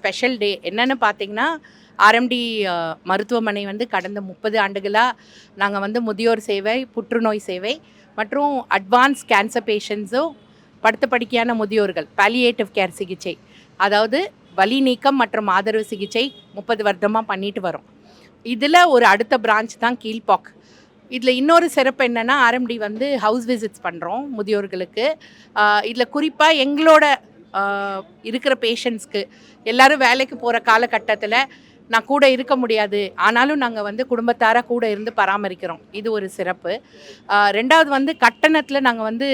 Special day என்னென்னு பார்த்தீங்கன்னா RMT மருத்துவமனை வந்து கடந்த முப்பது ஆண்டுகளாக நாங்கள் வந்து முதியோர் சேவை புற்றுநோய் சேவை மற்றும் அட்வான்ஸ் கேன்சர் பேஷண்ட்ஸும் படுத்த படுக்கையான முதியோர்கள் பாலியேட்டிவ் கேர் சிகிச்சை. அதாவது வலி நீக்கம் மற்றும் ஆதரவு சிகிச்சை முப்பது வருடமாக பண்ணிட்டு வரோம். இதில் ஒரு அடுத்த பிரான்ச் தான் கீழ்பாக். இதில் இன்னொரு சிறப்பு என்னென்னா ஆர்எம்டி வந்து ஹவுஸ் விசிட்ஸ் பண்ணுறோம் முதியோர்களுக்கு. இதில் குறிப்பாக எங்களோட இருக்கிற பேஷண்ட்ஸ்க்கு எல்லாரும் வேலைக்கு போகிற காலகட்டத்தில் நான் கூட இருக்க முடியாது. ஆனாலும் நாங்கள் வந்து குடும்பத்தாராக கூட இருந்து பராமரிக்கிறோம். இது ஒரு சிறப்பு. ரெண்டாவது வந்து கட்டணத்தில் நாங்கள் வந்து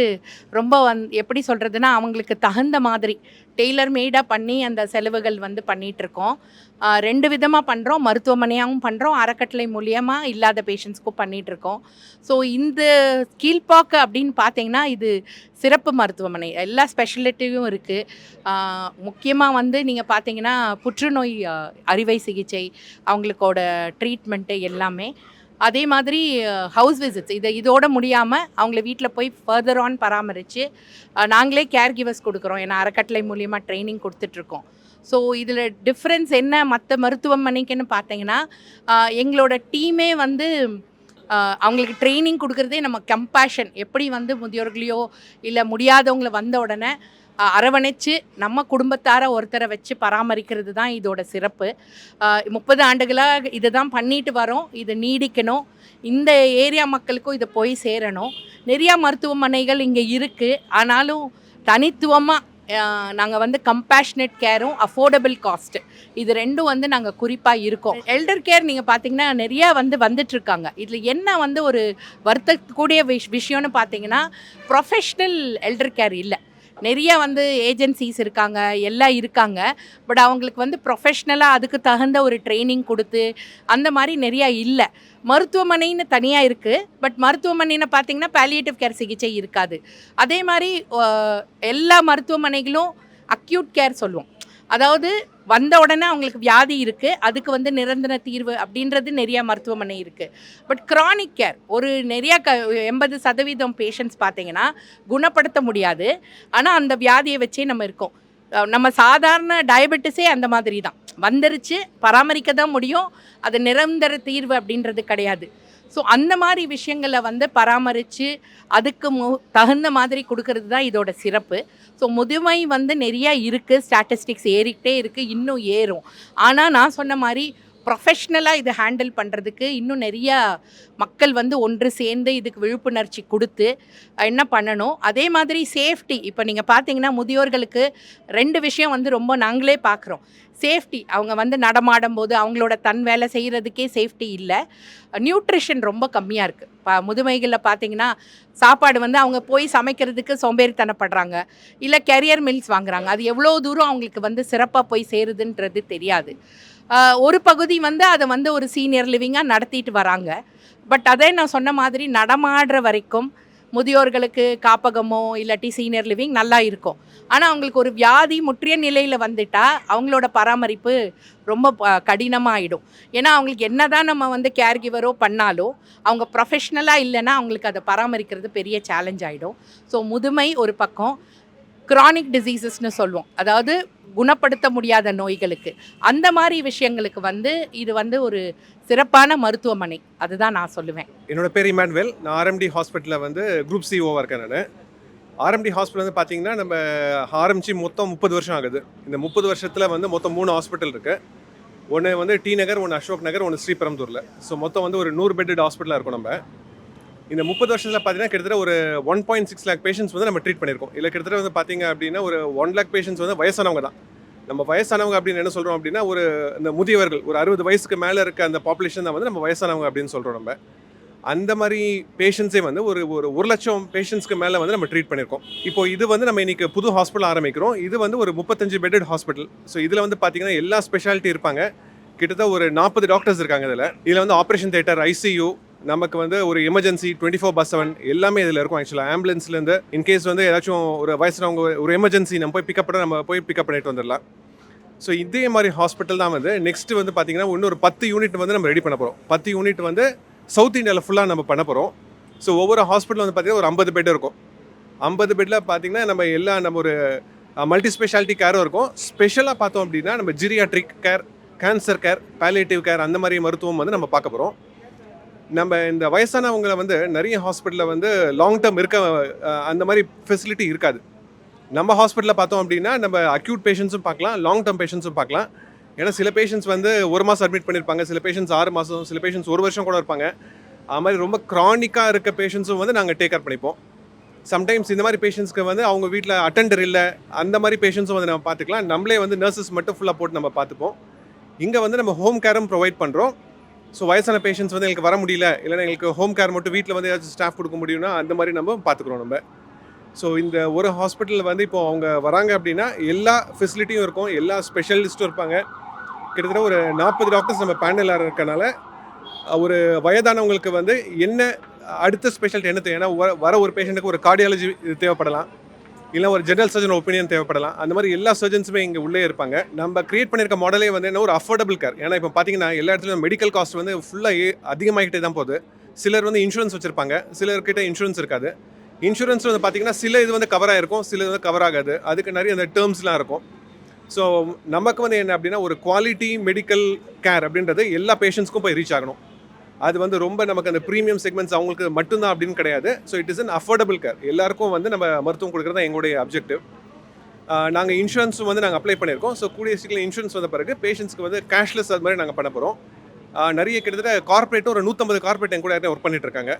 ரொம்ப வந் எப்படி சொல்கிறதுனா அவங்களுக்கு தகுந்த மாதிரி டெய்லர் மேடாக பண்ணி அந்த செலவுகள் வந்து பண்ணிகிட்ருக்கோம் ரெண்டு விதமாக பண்ணுறோம் மருத்துவமனையாகவும் பண்ணுறோம் அறக்கட்டளை மூலியமாக இல்லாத பேஷண்ட்ஸ்க்கும் பண்ணிகிட்ருக்கோம் ஸோ இந்த கீழ்ப்பாக்கு அப்படின்னு பார்த்தீங்கன்னா இது சிறப்பு மருத்துவமனை. எல்லா ஸ்பெஷலிட்டியும் இருக்குது முக்கியமாக வந்து நீங்கள் பார்த்தீங்கன்னா புற்றுநோய் அறுவை சிகிச்சை அவங்களுக்கோட ட்ரீட்மெண்ட்டு எல்லாமே. அதே மாதிரி ஹவுஸ் விசிட்ஸ் இதை இதோட முடியாமல் அவங்கள வீட்டில் போய் ஃபர்தர் ஆன் பராமரித்து நாங்களே கேர் கிவர்ஸ் கொடுக்குறோம். ஏன்னா அறக்கட்டளை மூலியமாக ட்ரைனிங் கொடுத்துட்ருக்கோம். ஸோ இதில் டிஃப்ரென்ஸ் என்ன மற்ற மருத்துவமனைக்குன்னு பார்த்தீங்கன்னா எங்களோட டீமே வந்து அவங்களுக்கு ட்ரைனிங் கொடுக்குறதே நம்ம கம்பேஷன் எப்படி வந்து முதியோர்களையோ இல்லை முடியாதவங்களை வந்த உடனே அரவணைச்சு நம்ம குடும்பத்தார ஒருத்தரை வச்சு பராமரிக்கிறது தான் இதோட சிறப்பு. முப்பது ஆண்டுகளாக இதை தான் பண்ணிட்டு வரோம். இதை நீடிக்கணும். இந்த ஏரியா மக்களுக்கும் இதை போய் சேரணும். நிறையா மருத்துவமனைகள் இங்கே இருக்குது ஆனாலும் தனித்துவமாக நாங்கள் வந்து கம்பேஷனட் கேரும் அஃபோர்டபுள் காஸ்ட் இது ரெண்டும் வந்து நாங்கள் குறிப்பாக இருக்கோம். எல்டர் கேர் நீங்கள் பார்த்தீங்கன்னா நிறையா வந்து வந்துட்டுருக்காங்க. இதில் என்ன வந்து ஒரு வருத்தக்கூடிய விஷ் விஷயம்னு பார்த்தீங்கன்னா ப்ரொஃபஷ்னல் எல்டர் கேர் இல்லை. நிறைய வந்து ஏஜென்சிஸ் இருக்காங்க எல்லாம் இருக்காங்க. பட் அவங்களுக்கு வந்து ப்ரொஃபஷ்னலாக அதுக்கு தகுந்த ஒரு ட்ரைனிங் கொடுத்து அந்த மாதிரி நிறையா இல்லை. மருத்துவமனைன்னு தனியாக இருக்குது பட் மருத்துவமனைன்னு பார்த்தீங்கன்னா பேலியேட்டிவ் கேர் சிகிச்சை இருக்காது. அதே மாதிரி எல்லா மருத்துவமனைகளும் அக்யூட் கேர் சொல்லுவோம். அதாவது வந்த உடனே அவங்களுக்கு வியாதி இருக்குது அதுக்கு வந்து நிரந்தர தீர்வு அப்படின்றது நிறையா மருத்துவமனை இருக்குது பட் chronic கேர் ஒரு நிறையா க எண்பது சதவீதம் பேஷண்ட்ஸ் பார்த்தீங்கன்னா குணப்படுத்த முடியாது. ஆனால் அந்த வியாதியை வச்சே நம்ம இருக்கோம். நம்ம சாதாரண டயபெட்டிஸே அந்த மாதிரி தான் வந்துருச்சு பராமரிக்க தான் முடியும். அது நிரந்தர தீர்வு அப்படின்றது கிடையாது. ஸோ அந்த மாதிரி விஷயங்களை வந்து பராமரித்து அதுக்கு மு தகுந்த மாதிரி கொடுக்கறது தான் இதோட சிறப்பு. ஸோ முதுமை வந்து நிறையா இருக்குது ஸ்டாட்டிஸ்டிக்ஸ் ஏறிக்கிட்டே இருக்குது இன்னும் ஏறும். ஆனால் நான் சொன்ன மாதிரி ப்ரொஃபஷ்னலாக இதை ஹேண்டில் பண்ணுறதுக்கு இன்னும் நிறையா மக்கள் வந்து ஒன்று சேர்ந்து இதுக்கு விழிப்புணர்ச்சி கொடுத்து என்ன பண்ணணும்? அதே மாதிரி சேஃப்டி இப்போ நீங்கள் பார்த்தீங்கன்னா முதியோர்களுக்கு ரெண்டு விஷயம் வந்து ரொம்ப நாங்களே பார்க்குறோம். சேஃப்டி அவங்க வந்து நடமாடும் போது அவங்களோட தன் வேலை செய்கிறதுக்கே சேஃப்டி இல்லை. நியூட்ரிஷன் ரொம்ப கம்மியாக இருக்குது இப்போ முதுமைகளில் பார்த்தீங்கன்னா சாப்பாடு வந்து அவங்க போய் சமைக்கிறதுக்கு சோம்பேறித்தனப்படுறாங்க. இல்லை கெரியர் மில்ஸ் வாங்குறாங்க. அது எவ்வளோ தூரம் அவங்களுக்கு வந்து சிறப்பாக போய் சேருதுன்றது தெரியாது. ஒரு பகுதி வந்து அதை வந்து ஒரு சீனியர் லிவிங்காக நடத்திட்டு வராங்க. பட் அதே நான் சொன்ன மாதிரி நடமாடுற வரைக்கும் முதியோர்களுக்கு காப்பகமோ இல்லாட்டி சீனியர் லிவிங் நல்லா இருக்கும். ஆனால் அவங்களுக்கு ஒரு வியாதி முற்றிய நிலையில் வந்துட்டால் அவங்களோட பராமரிப்பு ரொம்ப கடினமாகிடும் ஏன்னா அவங்களுக்கு என்னதான் நம்ம வந்து கேர் கிவரோ பண்ணாலும் அவங்க ப்ரொஃபஷ்னலாக இல்லைன்னா அவங்களுக்கு அதை பராமரிக்கிறது பெரிய சேலஞ்ச் ஆகிடும் ஸோ முதுமை ஒரு பக்கம் க்ரானிக் டிசீசஸ்னு சொல்லுவோம். அதாவது குணப்படுத்த முடியாத நோய்களுக்கு. அந்த மாதிரி விஷயங்களுக்கு வந்து இது வந்து ஒரு சிறப்பான மருத்துவமனை. அதுதான் நான் சொல்லுவேன். என்னோட பேர் இமானுவேல். நான் ஆர்எம்டி ஹாஸ்பிட்டலில் வந்து குரூப் சிஓவாக இருக்கேன் நான். ஆர்எம்டி ஹாஸ்பிட்டல் வந்து பார்த்தீங்கன்னா நம்ம ஆரம்பிச்சு மொத்தம் முப்பது வருஷம் ஆகுது. இந்த முப்பது வருஷத்தில் வந்து மொத்தம் மூணு ஹாஸ்பிட்டல் இருக்குது ஒன்று வந்து டி நகர் ஒன்று அசோக் நகர் ஒன்று ஸ்ரீபெரும்புதூரில். ஸோ மொத்தம் வந்து ஒரு நூறு பெட்டட் ஹாஸ்பிட்டலாக இருக்கும் நம்ம. இந்த முப்பது வருஷத்தில் பார்த்தீங்கன்னா கிட்டத்தட்ட ஒரு one point six lakh patients வந்து நம்ம ட்ரீட் பண்ணியிருக்கோம். இல்லை கிட்டத்தட்ட வந்து பார்த்தீங்க அப்படின்னா ஒரு ஒன் லேக் பேஷண்ட்ஸ் வந்து வயசானவங்க தான். நம்ம வயசானவங்க அப்படின்னு என்ன சொல்கிறோம் அப்படின்னா ஒரு இந்த முதியவர்கள் ஒரு அறுபது வயசுக்கு மேலே இருக்க அந்த பாப்புலேஷன் தான் வந்து நம்ம வயசானவங்க அப்படின்னு சொல்கிறோம் நம்ம. அந்த மாதிரி பேஷண்ட்ஸே வந்து ஒரு ஒரு ஒரு லட்சம் பேஷண்ட்ஸ்க்கு மேலே வந்து நம்ம ட்ரீட் பண்ணியிருக்கோம். இப்போ இது வந்து நம்ம இன்றைக்கி புது ஹாஸ்பிட்டல் ஆரம்பிக்கிறோம். இது வந்து ஒரு முப்பத்தஞ்சு பெட்டட் ஹாஸ்பிட்டல் ஸோ இதில் வந்து பார்த்தீங்கன்னா எல்லா ஸ்பெஷாலிட்டி இருப்பாங்க. கிட்டத்தட்ட ஒரு நாற்பது டாக்டர்ஸ் இருக்காங்க இதில். இதில் வந்து ஆப்ரேஷன் தேட்டர் ஐசியூ நமக்கு வந்து ஒரு emergency twenty four by seven எல்லாமே இதில் இருக்கும் ஆக்சுவலாக ஆம்புலன்ஸ்லேருந்து இன்கேஸ் வந்து ஏதாச்சும் ஒரு வயசுனவங்க ஒரு எமர்ஜென்சி நம்ம போய் பிக்கப் பண்ண நம்ம போய் பிக்கப் பண்ணிட்டு வந்துடலாம். ஸோ இதே மாதிரி ஹாஸ்பிட்டல் தான் வந்து நெக்ஸ்ட் வந்து பார்த்தீங்கன்னா இன்னொரு பத்து யூனிட் வந்து நம்ம ரெடி பண்ண போகிறோம் பத்து யூனிட் வந்து சவுத் இந்தியாவில் ஃபுல்லாக நம்ம பண்ண போகிறோம் ஸோ ஒவ்வொரு ஹாஸ்பிட்டல் வந்து பார்த்தீங்கன்னா ஒரு ஐம்பது பெட் இருக்கும். ஐம்பது பெட்டில் பார்த்தீங்கன்னா நம்ம எல்லா நம்ம ஒரு மல்டி ஸ்பெஷாலிட்டி கேரும் இருக்கும். ஸ்பெஷலாக பார்த்தோம் அப்படின்னா நம்ம geriatric care cancer care palliative care அந்த மாதிரி மருத்துவம் வந்து நம்ம பார்க்க போகிறோம் நம்ம இந்த வயசானவங்களை வந்து நிறைய ஹாஸ்பிட்டலில் வந்து லாங் டேர்ம் இருக்க அந்த மாதிரி ஃபெசிலிட்டி இருக்காது. நம்ம ஹாஸ்பிட்டலில் பார்த்தோம் அப்படின்னா நம்ம அக்யூட் பேஷண்ட்ஸும் பார்க்கலாம் லாங் டேர்ம் பேஷண்ட்ஸும் பார்க்கலாம். ஏன்னா சில பேஷண்ட்ஸ் வந்து ஒரு மாதம் அட்மிட் பண்ணியிருப்பாங்க சில பேஷண்ட்ஸ் ஆறு மாதம் சில பேஷண்ட்ஸ் ஒரு வருஷம் கூட இருப்பாங்க. அது மாதிரி ரொம்ப க்ரானிக்காக இருக்க பேஷண்ட்ஸும் வந்து நாங்கள் டேக் கேர் பண்ணிப்போம். சம்டைம்ஸ் இந்த மாதிரி பேஷண்ட்ஸ்க்கு வந்து அவங்க வீட்டில் அட்டெண்டர் இல்லை அந்த மாதிரி பேஷண்ட்ஸும் வந்து நம்ம பார்த்துக்கலாம். நம்மளே வந்து நர்சஸ் மட்டும் ஃபுல்லாக போட்டு நம்ம பார்த்துப்போம். இங்கே வந்து நம்ம ஹோம் கேரும் ப்ரொவைட் பண்ணுறோம் ஸோ வயசான பேஷண்ட்ஸ் வந்து எங்களுக்கு வர முடியல. இல்லைன்னா எங்களுக்கு ஹோம் கேர் மட்டும் வீட்டில் வந்து ஏதாச்சும் ஸ்டாஃப் கொடுக்க முடியும்னா அந்த மாதிரி நம்ம பார்த்துக்குறோம் நம்ம. ஸோ இந்த ஒரு ஹாஸ்பிட்டலில் வந்து இப்போ அவங்க வராங்க அப்படின்னா எல்லா ஃபெசிலிட்டியும் இருக்கும். எல்லா ஸ்பெஷலிஸ்ட்டும் இருப்பாங்க. கிட்டத்தட்ட ஒரு நாற்பது டாக்டர்ஸ் நம்ம பேனலில் இருக்கனால ஒரு வயதானவங்களுக்கு வந்து என்ன அடுத்த ஸ்பெஷாலிட்டி என்ன தேவை ஏன்னா வர- வர ஒரு பேஷண்ட்டுக்கு ஒரு கார்டியாலஜி தேவைப்படலாம். இல்லை ஒரு ஜென்ரல் சர்ஜன் ஒப்பீனியன் தேவைப்படலாம். அந்த மாதிரி எல்லா சர்ஜன்ஸுமே இங்கே உள்ளே இருப்பாங்க. நம்ம கிரியேட் பண்ணியிருக்க மாடலே வந்து என்ன ஒரு அஃபோர்டபுள் கேர் ஏன்னா இப்போ பார்த்தீங்கன்னா எல்லா இடத்துலையும் மெடிக்கல் காஸ்ட் வந்து ஃபுல்லாக அதிகமாகிட்டே தான் போகுது. சிலர் வந்து இன்சூரன்ஸ் வச்சுருப்பாங்க. சிலர்கிட்ட இன்சூரன்ஸ் இருக்காது. இன்சூரன்ஸ் வந்து பார்த்தீங்கன்னா சில இது வந்து கவர் ஆகிருக்கும் சில இது வந்து கவர் ஆகாது. அதுக்கு நிறைய அந்த டேர்ம்ஸ்லாம் இருக்கும். ஸோ நமக்கு வந்து என்ன அப்படின்னா ஒரு குவாலிட்டி மெடிக்கல் கேர் அப்படின்றது எல்லா பேஷண்ட்ஸ்க்கும் போய் ரீச் ஆகணும். அது வந்து ரொம்ப நமக்கு அந்த ப்ரீமியம் செக்மெண்ட்ஸ் அவங்களுக்கு மட்டும்தான் அப்படின்னு கிடையாது. So it is an affordable care எல்லாருக்கும் வந்து நம்ம மருத்துவம் கொடுக்குறது தான் எங்களுடைய அப்ஜெக்டிவ் நாங்கள் இன்சூரன்ஸும் வந்து நாங்கள் அப்ளை பண்ணியிருக்கோம். ஸோ கூடிய சீக்கிரம் இன்சூரன்ஸ் வந்த பிறகு பேஷண்ட்ஸ்க்கு வந்து கேஷ்லெஸ் அது மாதிரி நாங்கள் பண்ண போகிறோம் நிறைய கிட்டத்தட்ட கார்ப்பரேட்டும் ஒரு நூற்றம்பது கார்ப்பரேட் என் கூட ஒர்க் பண்ணிட்டு இருக்காங்க.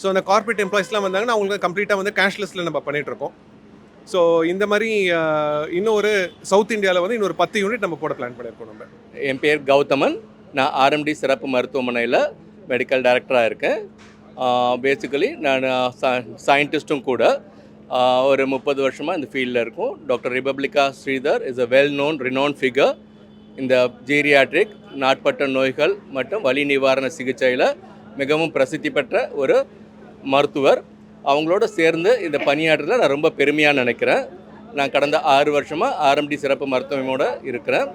ஸோ அந்த கார்ப்பரேட் எம்ப்ளாயிஸ்லாம் வந்தாங்கன்னா அவங்களுக்கு கம்ப்ளீட்டாக வந்து கேஷ்லெஸில் நம்ம பண்ணிட்டு இருக்கோம். ஸோ இந்த மாதிரி இன்னொரு இன்னும் ஒரு சவுத் இந்தியாவில் வந்து இன்னொரு பத்து யூனிட் நம்ம போட பிளான் பண்ணியிருக்கோம் நம்ம. என் பேர் கௌதமன். நான் ஆர்எம்டி சிறப்பு மருத்துவமனையில் மெடிக்கல் டைரக்டராக இருக்கேன். பேசிக்கலி நான் சயின்டிஸ்ட்டும் கூட. ஒரு முப்பது வருஷமாக இந்த ஃபீல்டில் இருக்கும். Doctor ரிபப்ளிகா Sridhar is a well known renowned figure இந்த ஜீரியாட்ரிக் நாட்பட்ட நோய்கள் மற்றும் வலி நிவாரண சிகிச்சையில் மிகவும் பிரசித்தி பெற்ற ஒரு மருத்துவர். அவங்களோட சேர்ந்து இந்த பணியாற்றுறதுல நான் ரொம்ப பெருமையாக நினைக்கிறேன். நான் கடந்த ஆறு வருஷமாக ஆர்எம்டி சிறப்பு மருத்துவமோடு இருக்கிறேன்.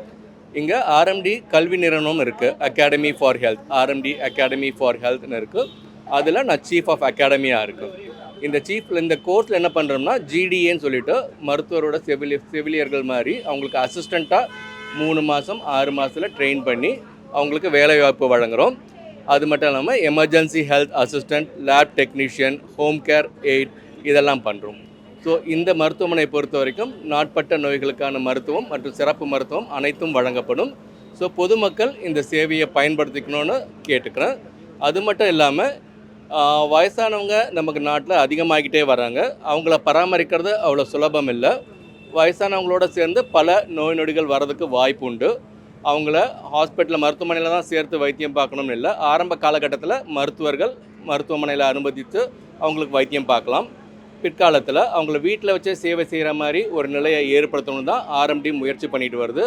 இங்கே ஆர்எம்டி கல்வி நிறுவனம் இருக்குது academy for health RMD academy for ஹெல்த்னு இருக்குது அதில் நான் சீஃப் ஆஃப் அகாடமியாக இருக்கேன் இந்த சீஃப் இந்த கோர்ஸில் என்ன பண்ணுறோம்னா ஜிடிஏன்னு சொல்லிட்டு மருத்துவரோட செவிலி செவிலியர்கள் மாதிரி அவங்களுக்கு அசிஸ்டண்ட்டாக மூணு மாதம் ஆறு மாதத்தில் ட்ரெயின் பண்ணி அவங்களுக்கு வேலைவாய்ப்பு வழங்குகிறோம் அது மட்டும் இல்லாமல் emergency health assistant lab technician home care aide இதெல்லாம் பண்ணுறோம் ஸோ இந்த மருத்துவமனை பொறுத்த வரைக்கும் நாட்பட்ட நோய்களுக்கான மருத்துவம் மற்றும் சிறப்பு மருத்துவம் அனைத்தும் வழங்கப்படும். ஸோ பொதுமக்கள் இந்த சேவையை பயன்படுத்திக்கணும்னு கேட்டுக்கிறேன். அது மட்டும் இல்லாமல் வயசானவங்க நமக்கு நாட்டில் அதிகமாகிட்டே வராங்க. அவங்கள பராமரிக்கிறது அவ்வளோ சுலபம் இல்லை. வயசானவங்களோட சேர்ந்து பல நோய் நொடிகள் வர்றதுக்கு வாய்ப்பு உண்டு. அவங்கள ஹாஸ்பிட்டலில் மருத்துவமனையில் தான் சேர்த்து வைத்தியம் பார்க்கணும்னு இல்லை. ஆரம்ப காலகட்டத்தில் மருத்துவர்கள் மருத்துவமனையில் அனுமதித்து அவங்களுக்கு வைத்தியம் பார்க்கலாம். பிற்காலத்தில் அவங்கள வீட்டில் வச்சே சேவை செய்கிற மாதிரி ஒரு நிலையை ஏற்படுத்தணும் தான் ஆர்எம்டி முயற்சி பண்ணிட்டு வருது.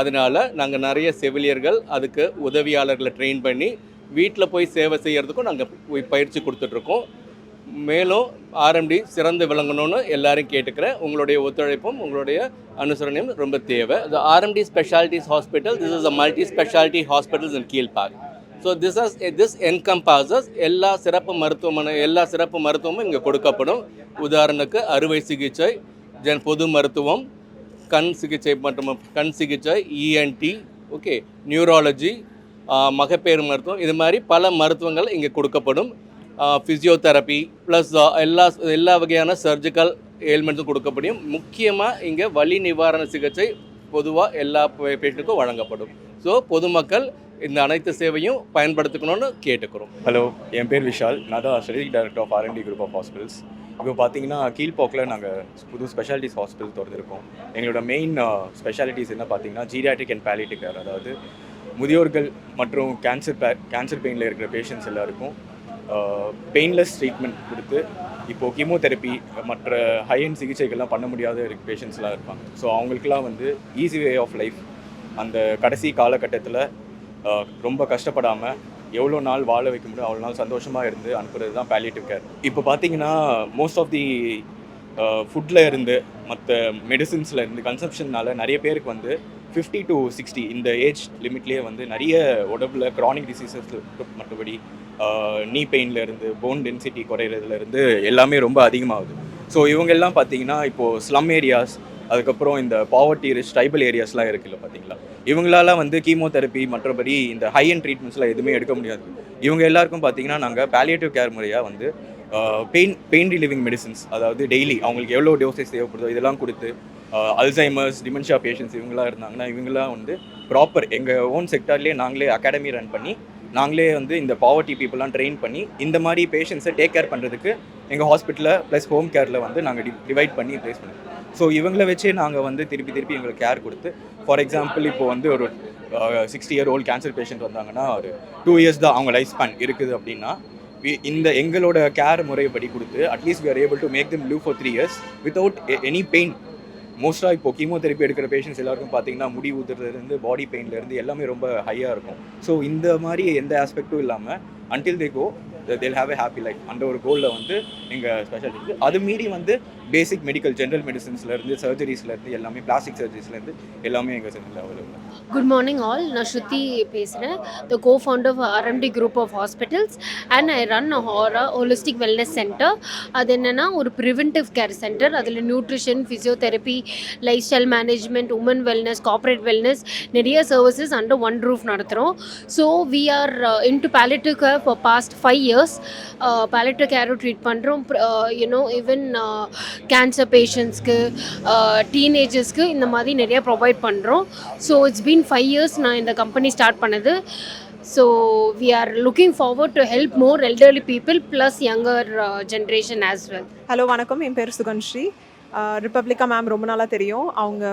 அதனால நாங்கள் நிறைய செவிலியர்கள் அதுக்கு உதவியாளர்களை ட்ரெயின் பண்ணி வீட்டில் போய் சேவை செய்கிறதுக்கும் நாங்கள் பயிற்சி கொடுத்துட்ருக்கோம். மேலும் ஆர்எம்டி சிறந்து விளங்கணும்னு எல்லாரும் கேட்டுக்கிறேன். உங்களுடைய ஒத்துழைப்பும் உங்களுடைய அனுசரணையும் ரொம்ப தேவை. The RMD specialities hospital this is a multi speciality hospitals in Kilpauk so this is this encompasses எல்லா சிறப்பு மருத்துவமனை எல்லா சிறப்பு மருத்துவமும் இங்கே கொடுக்கப்படும். உதாரணத்துக்கு அறுவை சிகிச்சை ஜென் பொது மருத்துவம் கண் சிகிச்சை மற்றும் கண் சிகிச்சை இஎன்டி ஓகே நியூராலஜி மகப்பேறு மருத்துவம் இது மாதிரி பல மருத்துவங்கள் இங்கே கொடுக்கப்படும். ஃபிசியோதெரப்பி ப்ளஸ் எல்லா எல்லா வகையான சர்ஜிக்கல் ஏல்மெண்ட்ஸும் கொடுக்கப்படும். முக்கியமாக இங்கே வலி நிவாரண சிகிச்சை பொதுவாக எல்லா பேஷண்ட்டுக்கும் வழங்கப்படும். ஸோ பொதுமக்கள் இந்த அனைத்து சேவையும் பயன்படுத்திக்கணும்னு கேட்டுக்கிறோம். ஹலோ என் பேர் விஷால். நான் தான் strategic director of RMD group of hospitals இப்போ பார்த்தீங்கன்னா கீழ்போக்கில் நாங்கள் புது ஸ்பெஷாலிட்டிஸ் ஹாஸ்பிட்டல் திறந்துருக்கோம். எங்களோட மெயின் ஸ்பெஷாலிட்டிஸ் என்ன பார்த்தீங்கன்னா ஜீரியாட்டிக் அண்ட் பேலிட்டிக் கேர் அதாவது முதியோர்கள் மற்றும் கேன்சர் பே கேன்சர் பெயினில் இருக்கிற பேஷண்ட்ஸ் எல்லாருக்கும் பெயின்லெஸ் ட்ரீட்மெண்ட் கொடுத்து இப்போது கீமோதெரப்பி மற்ற ஹையன் சிகிச்சைகள்லாம் பண்ண முடியாத பேஷண்ட்ஸ்லாம் இருப்பாங்க. ஸோ அவங்களுக்குலாம் வந்து ஈஸி வே ஆஃப் லைஃப் அந்த கடைசி காலகட்டத்தில் ரொம்ப கஷ்டப்படாமல் எவ்வளோ நாள் வாழ வைக்க முடியும் அவ்வளோ நாள் சந்தோஷமாக இருந்து அனுப்புறது தான் பேலியேட்டிவ் கேர் இப்போ பார்த்தீங்கன்னா மோஸ்ட் ஆஃப் தி ஃபுட்டில் இருந்து மற்ற மெடிசின்ஸில் இருந்து கன்சப்ஷன்னால நிறைய பேருக்கு வந்து ஃபிஃப்டி டு சிக்ஸ்டி இந்த ஏஜ் லிமிட்லேயே வந்து நிறைய உடம்புல க்ரானிக் டிசீசஸ் மற்றபடி நீ பெயின்லேருந்து போன் டென்சிட்டி குறையிறதுலேருந்து எல்லாமே ரொம்ப அதிகமாகுது. ஸோ இவங்கெல்லாம் பார்த்தீங்கன்னா இப்போது ஸ்லம் ஏரியாஸ் அதுக்கப்புறம் இந்த பாவர்ட்டி ரிச் ட்ரைபல் ஏரியாஸ்லாம் இருக்குல்ல பார்த்தீங்களா இவங்களால வந்து கீமோதெரப்பி மற்றபடி இந்த ஹை அண்ட் ட்ரீட்மெண்ட்ஸ்லாம் எதுவுமே எடுக்க முடியாது. இவங்க எல்லாருக்கும் பார்த்தீங்கன்னா நாங்கள் பேலியேட்டிவ் கேர் முறையாக வந்து பெயின் பெயின் ரிலீவிங் மெடிசின்ஸ் அதாவது டெய்லி அவங்களுக்கு எவ்வளோ டோசேஜ் தேவைப்படுதோ இதெல்லாம் கொடுத்து அல்சைமர்ஸ் டிமென்ஷியா பேஷண்ட்ஸ் இவங்களாம் இருந்தாங்கன்னா இவங்களாம் வந்து ப்ராப்பர் எங்கள் ஓன் செக்டார்லேயே நாங்களே அகாடமி ரன் பண்ணி நாங்களே வந்து இந்த பாவர்ட்டி பீப்புளெலாம் ட்ரெயின் பண்ணி இந்த மாதிரி பேஷண்ட்ஸை டேக் கேர் பண்ணுறதுக்கு எங்கள் ஹாஸ்பிட்டலில் ப்ளஸ் ஹோம் கேரில் வந்து நாங்கள் டி டிவைட் பண்ணி ப்ளேஸ் பண்ணுவோம் ஸோ இவங்களை வச்சே நாங்கள் வந்து திருப்பி திருப்பி எங்களுக்கு கேர் கொடுத்து ஃபார் எக்ஸாம்பிள் இப்போ வந்து ஒரு sixty year old cancer patient வந்தாங்கன்னா ஒரு டூ இயர்ஸ் தான் அவங்க லைஃப் ஸ்பேன் இருக்குது அப்படின்னா இந்த எங்களோட கேர் முறைப்படி கொடுத்து at least we are able to make them live for three years without any pain மோஸ்ட்டாக இப்போ கீமோதெரப்பி எடுக்கிற பேஷண்ட்ஸ் எல்லாருக்கும் பார்த்தீங்கன்னா முடி ஊத்துறதுலேருந்து பாடி பெயின்லேருந்து எல்லாமே ரொம்ப ஹையாக இருக்கும். ஸோ இந்த மாதிரி எந்த ஆஸ்பெக்டும் இல்லாமல் until they go they'll have a happy life அந்த ஒரு கோலில் வந்து எங்கள் ஸ்பெஷாலிட்டி இருக்குது அது மீறி வந்து பேசிக் மெடிக்கல் ஜென்ரல் மெடிசன்ஸ்லேருந்து சர்ஜரிஸ்லேருந்து எல்லாமே பிளாஸ்டிக் சர்ஜரிஸ்லேருந்து எல்லாமே எங்கள் சென்டரில் அவைலபிள் குட் மார்னிங் ஆல் நான் ஸ்ருதி பேசுகிறேன் the co founder of RMD group of hospitals and I run Hara holistic wellness centre அது என்னென்னா ஒரு ப்ரிவென்டிவ் கேர் சென்டர் அதில் nutrition physiotherapy lifestyle management woman wellness corporate wellness நிறைய சர்வீசஸ் அண்டர் ஒன் ரூஃப் நடத்துகிறோம் so we are into palliative care for past five years palliative கேரும் treat பண்ணுறோம் you know even cancer பேஷண்ட்ஸ்க்கு டீனேஜர்ஸ்க்கு இந்த மாதிரி நிறையா ப்ரொவைட் பண்ணுறோம் so it's been five years நான் இந்த கம்பெனி ஸ்டார்ட் பண்ணது. So we are looking forward to help more elderly people plus younger generation as well hello வணக்கம். என் பேர் சுகன்ஸ்ரீ. ரிப்பப்ளிகா மேம் ரொம்ப நாளாக தெரியும். அவங்க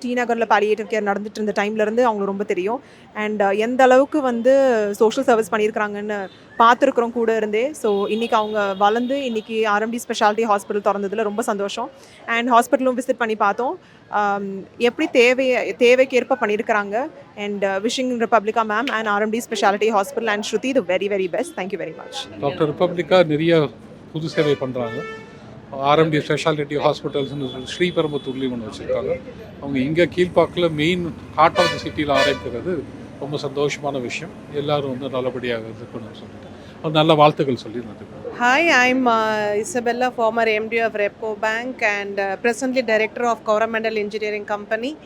டி நகரில் பாலியேட்டிவ் கேர் நடந்துட்டு இருந்த டைம்லேருந்து அவங்க ரொம்ப தெரியும். அண்ட் எந்த அளவுக்கு வந்து சோஷியல் சர்வீஸ் பண்ணியிருக்கிறாங்கன்னு பார்த்துருக்குறோம் கூட இருந்தே. ஸோ இன்றைக்கி அவங்க வளர்ந்து இன்றைக்கி ஆர்எம்டி ஸ்பெஷாலிட்டி ஹாஸ்பிட்டல் திறந்ததில் ரொம்ப சந்தோஷம். அண்ட் ஹாஸ்பிட்டலும் விசிட் பண்ணி பார்த்தோம். எப்படி தேவையை தேவைக்கேற்ப பண்ணியிருக்கிறாங்க. And wishing Republica ma'am and RMD speciality hospital and Shruti இது very very best thank you very much doctor Republica நிறைய புது சேவை பண்ணுறாங்க ஆர்எம்டி ஸ்பெஷாலிட்டி ஹாஸ்பிட்டல்ஸ்னு ஸ்ரீபெரும்புத்தூர்லேயும் ஒன்று வச்சுருக்காங்க. அவங்க இங்கே கீழ்ப்பாக்கில் மெயின் ஹார்ட் ஆஃப் தி சிட்டியில் ஆரம்பிக்கிறது ரொம்ப சந்தோஷமான விஷயம். எல்லாரும் வந்து நல்லபடியாக இருக்கணும்னு சொல்லிட்டு. ஒரு நல்ல வாழ்த்துக்கள் சொல்லி hi I'm Isabella former MD of MD bank and presently director of governmental engineering company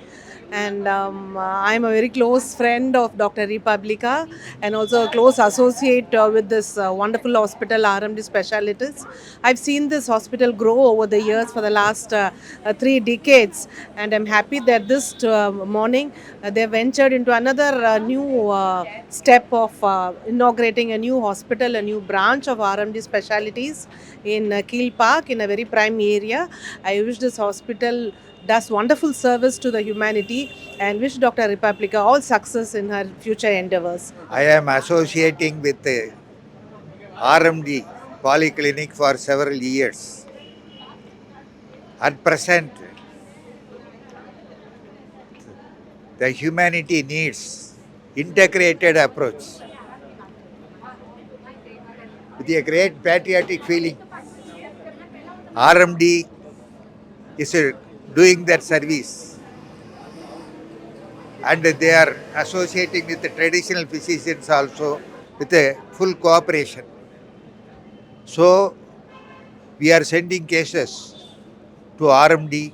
And um, uh, I'm a very close friend of Dr. Republica and also a close associate uh, with this uh, wonderful hospital, RMD Specialities. I've seen this hospital grow over the years for the last uh, uh, three decades, and I'm happy that this uh, morning uh, they ventured into another uh, new uh, step of uh, inaugurating a new hospital, a new branch of RMD Specialities in uh, Keel Park in a very prime area. I wish this hospital does wonderful service to the humanity and wish Dr. Republica all success in her future endeavors. I am associating with the RMD Polyclinic for several years. At present, the humanity needs integrated approach with a great patriotic feeling. RMD is uh, doing that service and they are associating with the traditional physicians also with a full cooperation. So, we are sending cases to RMD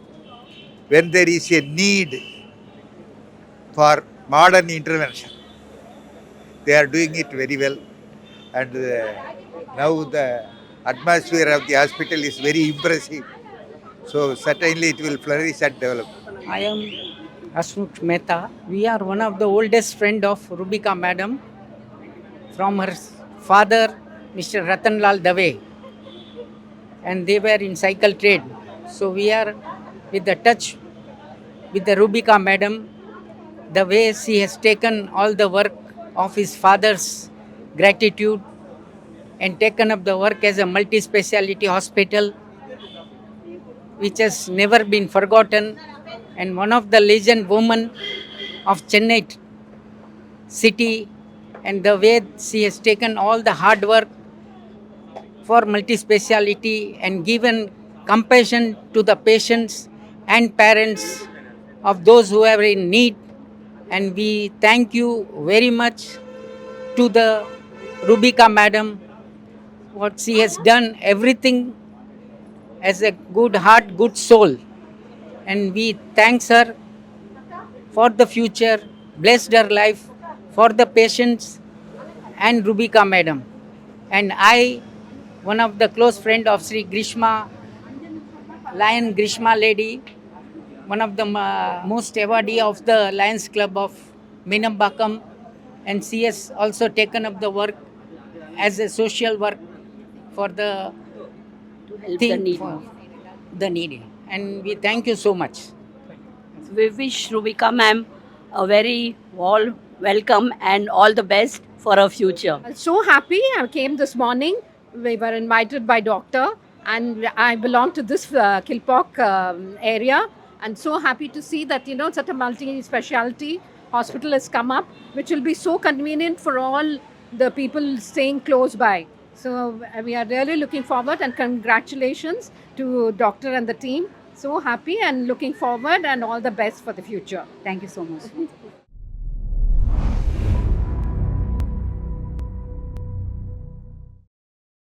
when there is a need for modern intervention. They are doing it very well, and uh, now the atmosphere of the hospital is very impressive. So, certainly it will flourish and develop. I am Asmukh Mehta. We are one of the oldest friend of Rubika madam from her father, Mr. Ratanlal Dave. And they were in cycle trade. So we are with the touch with the Rubika madam, the way she has taken all the work of his father's gratitude and taken up the work as a multi-speciality hospital which has never been forgotten and one of the legend women of Chennai city and the way she has taken all the hard work for multi-speciality and given compassion to the patients and parents of those who are in need. And we thank you very much to the Rubika madam what she has done everything as a good heart good soul and we thanks her for the future, blessed her life for the patients and Rubika madam. And I, one of the close friend of Sri Grishma, Lion Grishma lady, one of the uh, most awardee of the Lions Club of Minambakam, and she has also taken up the work as a social work for the help the thing needy. for the needy. And we thank you so much. We wish Rubika ma'am a very warm welcome and all the best for her future. so happy i came this morning we were invited by doctor and i belong to this uh, kilpock um, area and so happy to see that you know such a multi-specialty hospital has come up which will be so convenient for all the people staying close by so uh, we are really looking forward and congratulations to doctor and the team so happy and looking forward and all the best for the future Thank you so much.